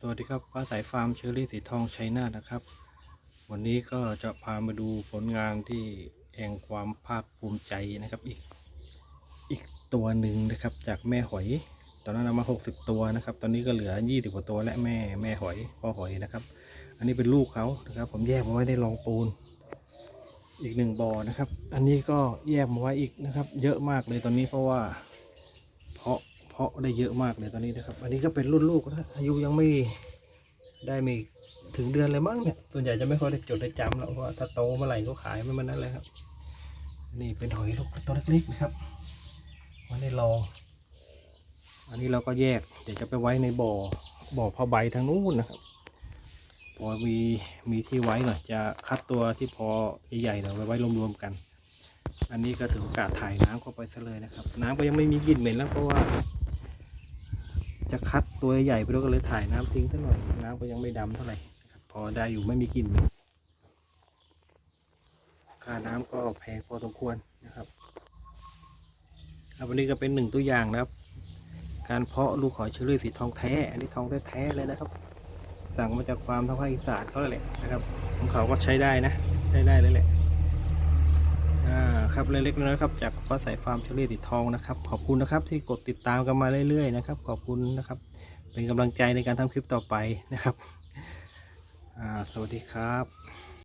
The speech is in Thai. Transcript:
สวัสดีครับฟ้าสายฟาร์มเชอรี่สีทองชัยนาทนะครับ วันนี้ก็จะพามาดูผลงานที่แห่งความภาคภูมิใจนะครับ อีกอีกตัวหนึ่งนะครับจากแม่หอย ตอนนั้นเอามา 60 ตัวนะครับ ตอนนี้ก็เหลือ 20กว่าตัวและแม่แม่หอยพ่อหอยนะครับ อันนี้เป็นลูกเขานะครับ ผมแยกมาไว้ในรองปูน อีกหนึ่งบ่อนะครับ อันนี้ก็แยกมาไว้อีกนะครับ เยอะมากเลยตอนนี้เพราะว่า เพาะได้เยอะมากเลยตอนนี้นะครับ อันนี้ก็เป็นรุ่นลูกนะอายุยังไม่ได้ไม่ถึงเดือนเลยมั้งเนี่ย ส่วนใหญ่จะไม่ค่อยได้จดได้จำแล้วเพราะว่าถ้าโตเมื่อไหร่ก็ขายไม่มันนั่นเลยครับ นี่เป็นหอยลูกตัวเล็กๆนะครับไว้ในรอง อันนี้เราก็แยก เดี๋ยวจะไปไว้ในบ่อ บ่อผ้าใบทางนู้นนะครับ พอมีมีที่ไว้หน่อย จะคัดตัวที่พอใหญ่ๆเราไว้ไว้รวมๆกัน อันนี้ก็ถือโอกาสถ่ายน้ำเข้าไปซะเลยนะครับ น้ำก็ยังไม่มีกลิ่นเหม็นแล้วเพราะว่า จะคัดตัวใหญ่ไปด้วยก็เลยถ่ายน้ำทิ้งซะหน่อยน้ำก็ยังไม่ดำเท่าไหร่พอได้อยู่ไม่มีกลิ่นเหม็นค่าน้ำก็แพงพอสมควรนะครับอะวันนี้ก็เป็นหนึ่งตัวอย่างนะครับ การเพาะลูกหอยเชอรี่สีทองแท้ อันนี้ทองแท้ๆเลยนะครับ สั่งมาจากฟามทางภาคอีสานเขาเลยแหละนะครับ ของเขาก็ใช้ได้นะ ใช้ได้เลยแหละ อ่าครับเล็กๆน้อยๆครับจากฟ้าใสฟาร์มเชอรี่ติดทองนะครับขอบคุณนะครับที่กดติดตามกันมาเรื่อยๆนะครับขอบคุณนะครับ เป็นกำลังใจในการทำคลิปต่อไปนะครับอ่าสวัสดีครับ